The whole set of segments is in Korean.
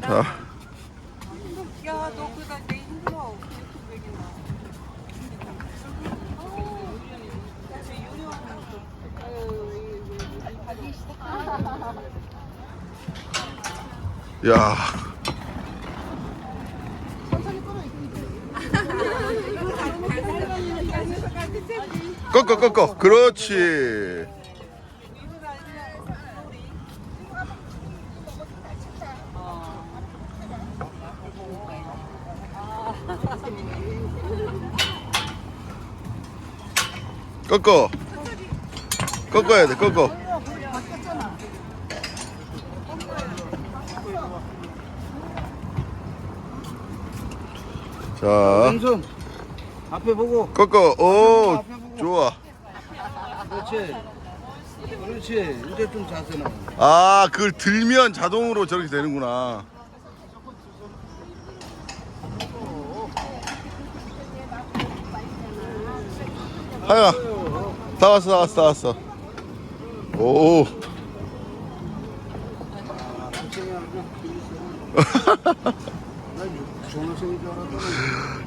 자, 야. 꺾어 꺾어 그렇지 꺾어. 꺾어야 돼 꺾어. 자. 왼손 앞에 보고. 꺾어. 오 좋아. 그렇지. 그렇지. 이제 좀 자세 나와. 아 그걸 들면 자동으로 저렇게 되는구나. 하야 다 왔어 다 왔어 다 왔어. 오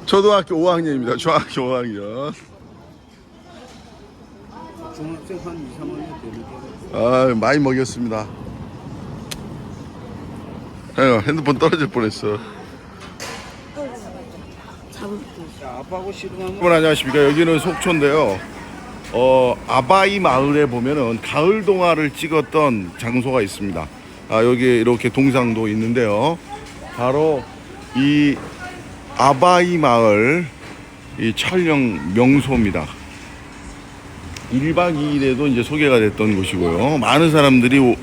초등학교 5학년입니다. 중학교 5학년. 중학생 한 2, 3학년 되는 줄아 많이 먹였습니다. 핸드폰 떨어질 뻔했어. 여러분 안녕하십니까? 여기는 속초인데요 어 아바이 마을에 보면은 가을 동화를 찍었던 장소가 있습니다. 아 여기 이렇게 동상도 있는데요. 바로 이 아바이 마을 이 촬영 명소입니다. 1박 2일에도 이제 소개가 됐던 곳이고요. 많은 사람들이 오,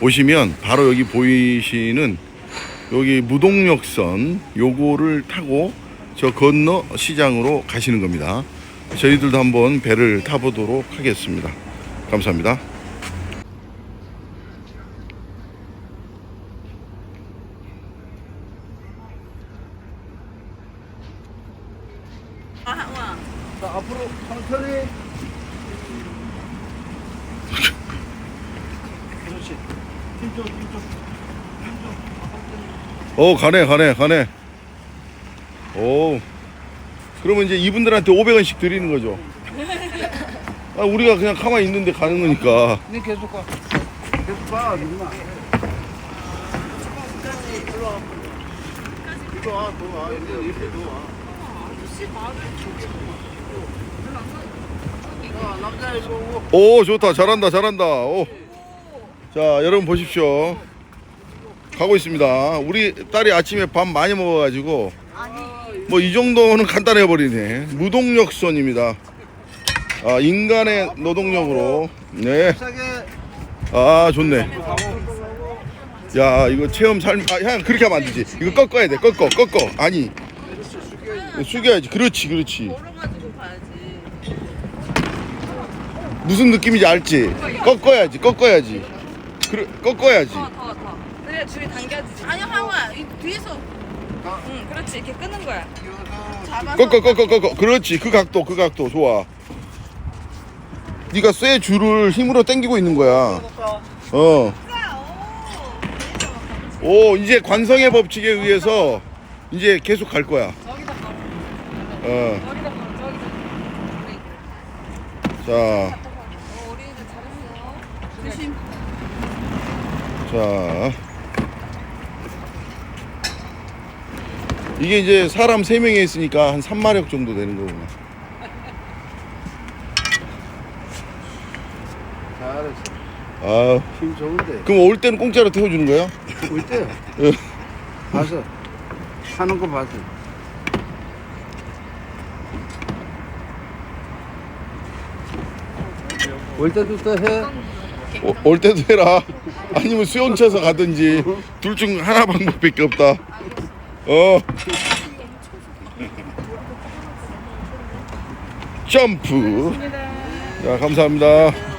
오시면 바로 여기 보이시는 여기 무동역선 요거를 타고 저 건너 시장으로 가시는 겁니다. 저희들도 한번 배를 타보도록 하겠습니다. 감사합니다. 자 앞으로 천천히. 그렇지. 뒤쪽 뒤쪽 오 가네 가네 가네. 오 그러면 이제 이분들한테 500원씩 드리는 거죠. 아, 우리가 그냥 가만히 있는데 가는 거니까. 네 계속 가 계속 가 누나 남자에서 오고 오 좋다 잘한다 잘한다. 오. 자 여러분 보십시오. 가고 있습니다. 우리 딸이 아침에 밥 많이 먹어가지고 뭐 이 정도는 간단해 버리네. 무동력선입니다. 아 인간의 노동력으로 네. 아 좋네. 야 이거 체험 삶. 아 그냥 그렇게 하면 안 되지. 이거 꺾어야 돼. 꺾어 꺾어. 아니 숙여야지. 그렇지 그렇지. 무슨 느낌인지 알지? 꺾어야지 꺾어야지. 그래 꺾어야지. 더, 더, 더. 그래, 줄이 당겨지지. 아니. 이 뒤에서. 응, 그렇지. 이렇게 끄는 거야. 잡아서. 꺾어 꺾어 꺾어. 그렇지 그 각도 그 각도 좋아. 네가 쇠 줄을 힘으로 당기고 있는 거야. 어. 오 이제 관성의 법칙에 의해서 이제 계속 갈 거야. 저기다. 어. 저기다 가. 저기다. 자. 어, 어린이들 잘했어요. 조심. 자. 이게 이제 사람 3명이 있으니까 한 3마력 정도 되는 거구나. 잘했어 아, 힘 좋은데 그럼 올 때는 공짜로 태워주는 거야? 올때 예. 봐서 하는 거 봐서 올 때도 또 해 오- 올 때도 해라. 아니면 수영 쳐서 가든지 둘 중 하나 방법밖에 없다. 어. 점프. 자, 감사합니다.